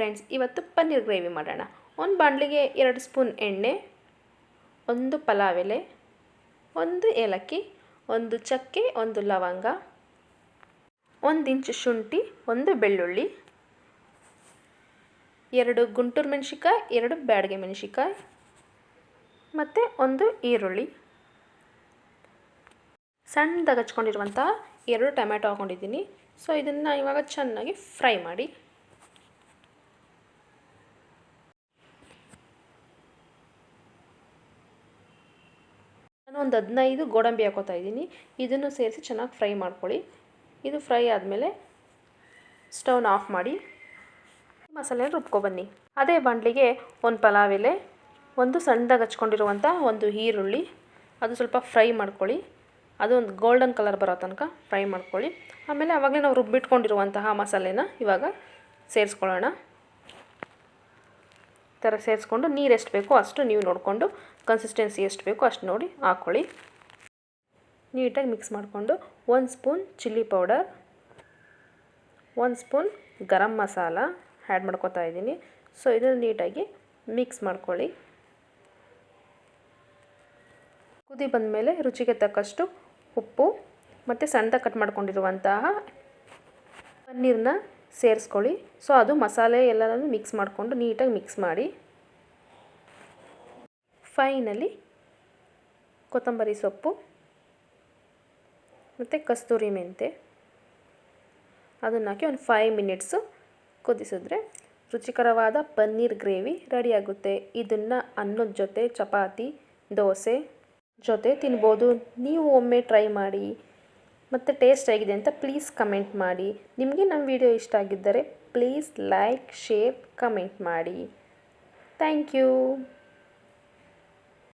Friends, ಇವತ್ತು paneer gravy ಮಾಡೋಣ. ಒಂದು ಬಾಣಲಿಗೆ ಎರಡು ಸ್ಪೂನ್ ಎಣ್ಣೆ, ಒಂದು ಪಲಾವ್ ಎಲೆ ಒಂದು ಏಲಕ್ಕಿ, ಒಂದು ಚಕ್ಕೆ, ಒಂದು ಲವಂಗ, ಒಂದು ಇಂಚು ಶುಂಠಿ, ಒಂದು ಬೆಳ್ಳುಳ್ಳಿ, ಎರಡು ಗುಂಟೂರು ಮೆಣಸಿಕಾಯಿ ಎರಡು ಬ್ಯಾಡಿಗೆ ಮೆಣಸಿಕಾಯಿ ಮತ್ತು ಒಂದು ಈರುಳ್ಳಿ. ಸಣ್ಣದಾಗಿ ಹಚ್ಕೊಂಡಿರುವಂತಹ ಎರಡು ಟೊಮ್ಯಾಟೊ ಹಾಕ್ಕೊಂಡಿದ್ದೀನಿ ಸೊ ಇದನ್ನು ಇವಾಗ ಚೆನ್ನಾಗಿ ಫ್ರೈ ಮಾಡಿ ಒಂದು ಹದಿನೈದು ಗೋಡಂಬಿ ಹಾಕೋತಾ ಇದ್ದೀನಿ. ಇದನ್ನು ಸೇರಿಸಿ ಚೆನ್ನಾಗಿ ಫ್ರೈ ಮಾಡ್ಕೊಳ್ಳಿ. ಇದು ಫ್ರೈ ಆದಮೇಲೆ ಸ್ಟವ್ನ ಆಫ್ ಮಾಡಿ. ಮಸಾಲೆ ರುಬ್ಕೊಬನ್ನಿ. ಅದೇ ಬಾಣಲಿಗೆ ಒಂದು ಪಲಾವ್ ಎಲೆ, ಒಂದು ಸಣ್ಣದಾಗಿ ಹಚ್ಕೊಂಡಿರುವಂಥ ಒಂದು ಈರುಳ್ಳಿ, ಅದು ಸ್ವಲ್ಪ ಫ್ರೈ ಮಾಡ್ಕೊಳ್ಳಿ. ಅದು ಒಂದು ಗೋಲ್ಡನ್ ಕಲರ್ ಬರೋ ತನಕ ಫ್ರೈ ಮಾಡ್ಕೊಳ್ಳಿ. ಆಮೇಲೆ ಅವಾಗಲೇ ನಾವು ರುಬ್ಬಿಟ್ಕೊಂಡಿರುವಂತಹ ಮಸಾಲೆನ ಇವಾಗ ಸೇರಿಸ್ಕೊಳ್ಳೋಣ. ಥರ ಸೇರಿಸ್ಕೊಂಡು ನೀರು ಎಷ್ಟು ಬೇಕೋ ಅಷ್ಟು ನೀವು ನೋಡಿಕೊಂಡು ಕನ್ಸಿಸ್ಟೆನ್ಸಿ ಎಷ್ಟು ಬೇಕೋ ಅಷ್ಟು ನೋಡಿ ಹಾಕ್ಕೊಳ್ಳಿ ನೀಟಾಗಿ ಮಿಕ್ಸ್ ಮಾಡಿಕೊಂಡು ಒಂದು ಸ್ಪೂನ್ ಚಿಲ್ಲಿ ಪೌಡರ್, ಒಂದು ಸ್ಪೂನ್ ಗರಂ ಮಸಾಲ ಆ್ಯಡ್ ಮಾಡ್ಕೊತಾ ಇದ್ದೀನಿ. ಸೊ ಇದನ್ನು ನೀಟಾಗಿ ಮಿಕ್ಸ್ ಮಾಡ್ಕೊಳ್ಳಿ. ಕುದಿ ಬಂದಮೇಲೆ ರುಚಿಗೆ ತಕ್ಕಷ್ಟು ಉಪ್ಪು ಮತ್ತು ಸಣ್ಣದಾಗಿ ಕಟ್ ಮಾಡ್ಕೊಂಡಿರುವಂತಹ ಪನ್ನೀರನ್ನ ಸೇರಿಸ್ಕೊಳ್ಳಿ. ಸೊ ಅದು ಮಸಾಲೆ ಎಲ್ಲನೂ ಮಿಕ್ಸ್ ಮಾಡಿಕೊಂಡು ನೀಟಾಗಿ ಮಿಕ್ಸ್ ಮಾಡಿ. ಫೈನಲಿ ಕೊತ್ತಂಬರಿ ಸೊಪ್ಪು ಮತ್ತು ಕಸ್ತೂರಿ ಮೆಂತೆ. ಅದನ್ನು ಹಾಕಿ ಒಂದು ಫೈವ್ ಮಿನಿಟ್ಸು ಕುದಿಸಿದ್ರೆ ರುಚಿಕರವಾದ ಪನ್ನೀರ್ ಗ್ರೇವಿ ರೆಡಿಯಾಗುತ್ತೆ ಇದನ್ನು ಅನ್ನದ ಜೊತೆ, ಚಪಾತಿ, ದೋಸೆ ಜೊತೆ ತಿನ್ಬೋದು. ನೀವು ಒಮ್ಮೆ ಟ್ರೈ ಮಾಡಿ. ಮತ್ತು ಟೇಸ್ಟ್ ಆಗಿದೆ ಅಂತ ಪ್ಲೀಸ್ ಕಮೆಂಟ್ ಮಾಡಿ. ನಿಮಗೆ ನಮ್ಮ ವಿಡಿಯೋ ಇಷ್ಟ ಆಗಿದ್ದರೆ ಪ್ಲೀಸ್ ಲೈಕ್ ಶೇರ್ ಕಮೆಂಟ್ ಮಾಡಿ. Thank you